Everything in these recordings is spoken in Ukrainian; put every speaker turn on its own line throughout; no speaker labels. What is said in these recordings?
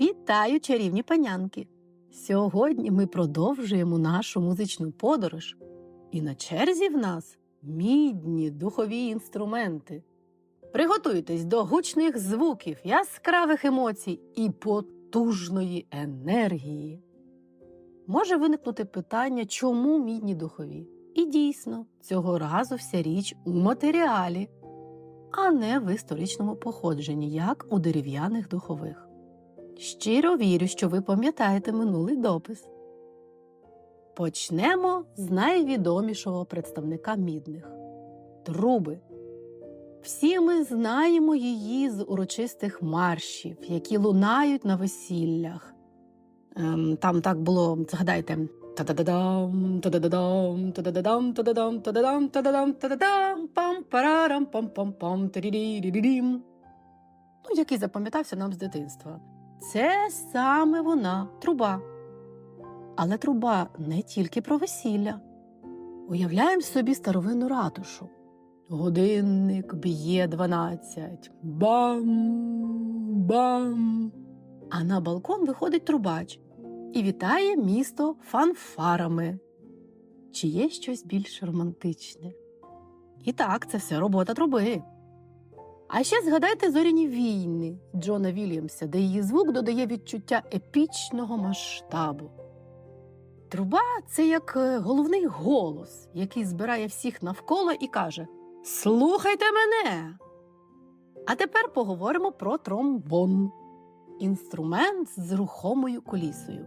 Вітаю, чарівні панянки! Сьогодні ми продовжуємо нашу музичну подорож, і на черзі в нас мідні духові інструменти. Приготуйтесь до гучних звуків, яскравих емоцій і потужної енергії. Може виникнути питання, чому мідні духові? І дійсно, цього разу вся річ у матеріалі, а не в історичному походженні, як у дерев'яних духових. Щиро вірю, що ви пам'ятаєте минулий допис. Почнемо з найвідомішого представника мідних труби. Всі ми знаємо її з урочистих маршів, які лунають на весіллях. Ем, там так було, згадайте. Та-да-да-дам, та-да-да-дам, та-да-да-дам, та-да-дам, та-да-дам, та-да-дам, та-да-дам, пам парарам пам пам пам тарі-рі-рі-рім. Ну, який запам'ятався нам з дитинства. Це саме вона, труба. Але труба не тільки про весілля. Уявляємо собі старовинну ратушу. Годинник б'є дванадцять. Бам, бам. А на балкон виходить трубач і вітає місто фанфарами. Чи є щось більш романтичне? І так, це все робота труби. А ще згадайте зоряні війни Джона Вільямса, де її звук додає відчуття епічного масштабу. Труба це як е, головний голос, який збирає всіх навколо і каже: Слухайте мене! А тепер поговоримо про тромбон інструмент з рухомою колісою.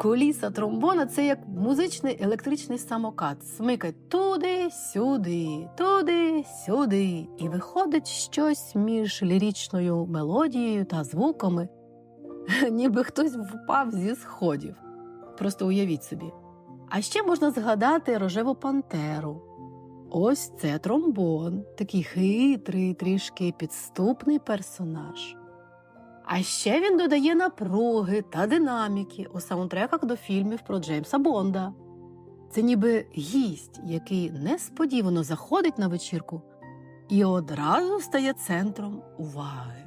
Коліса тромбона це як музичний електричний самокат. Смикай туди, сюди, туди, сюди. І виходить щось між лірічною мелодією та звуками, ніби хтось впав зі сходів. Просто уявіть собі. А ще можна згадати рожеву пантеру. Ось це тромбон, такий хитрий, трішки підступний персонаж. А ще він додає напруги та динаміки у саундтреках до фільмів про Джеймса Бонда. Це ніби гість, який несподівано заходить на вечірку і одразу стає центром уваги.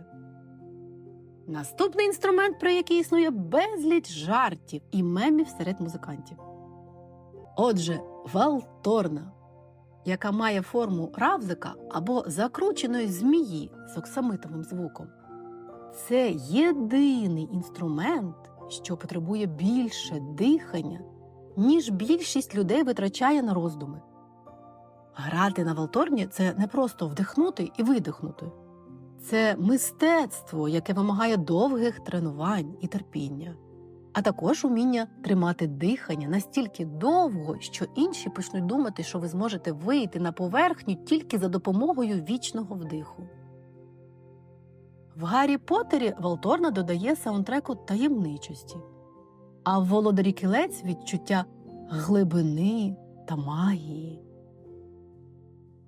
Наступний інструмент, про який існує безліч жартів і мемів серед музикантів. Отже, валторна, яка має форму равлика або закрученої змії з оксамитовим звуком. Це єдиний інструмент, що потребує більше дихання, ніж більшість людей витрачає на роздуми. Грати на валторні це не просто вдихнути і видихнути. Це мистецтво, яке вимагає довгих тренувань і терпіння, а також уміння тримати дихання настільки довго, що інші почнуть думати, що ви зможете вийти на поверхню тільки за допомогою вічного вдиху. В Гаррі Поттері Валторна додає саундтреку таємничості, а в Володарі кілець відчуття глибини та магії.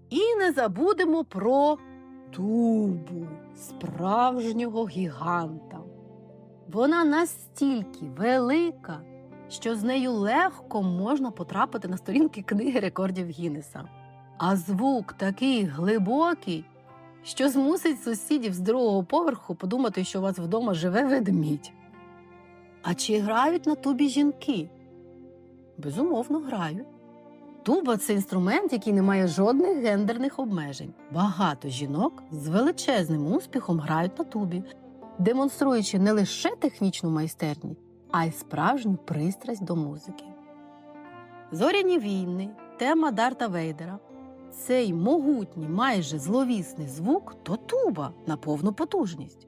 І не забудемо про тубу справжнього гіганта. Вона настільки велика, що з нею легко можна потрапити на сторінки книги рекордів Гіннеса. А звук такий глибокий, що змусить сусідів з другого поверху подумати, що у вас вдома живе ведмідь. А чи грають на тубі жінки? Безумовно, грають. Туба це інструмент, який не має жодних гендерних обмежень. Багато жінок з величезним успіхом грають на тубі, демонструючи не лише технічну майстерність, а й справжню пристрасть до музики. Зоряні війни, тема Дарта Вейдера. Цей могутній, майже зловісний звук то туба на повну потужність.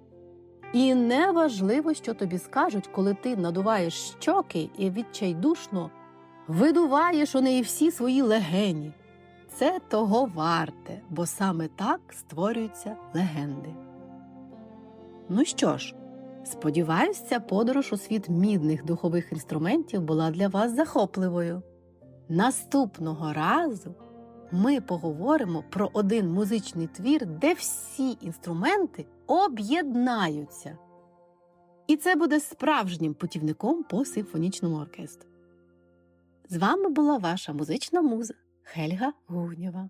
І не важливо, що тобі скажуть, коли ти надуваєш щоки і відчайдушно видуваєш у неї всі свої легені. Це того варте, бо саме так створюються легенди. Ну що ж, сподіваюсь, ця подорож у світ мідних духових інструментів була для вас захопливою. Наступного разу ми поговоримо про один музичний твір, де всі інструменти об'єднаються. І це буде справжнім путівником по симфонічному оркестру. З вами була ваша музична муза Хельга Гунєва.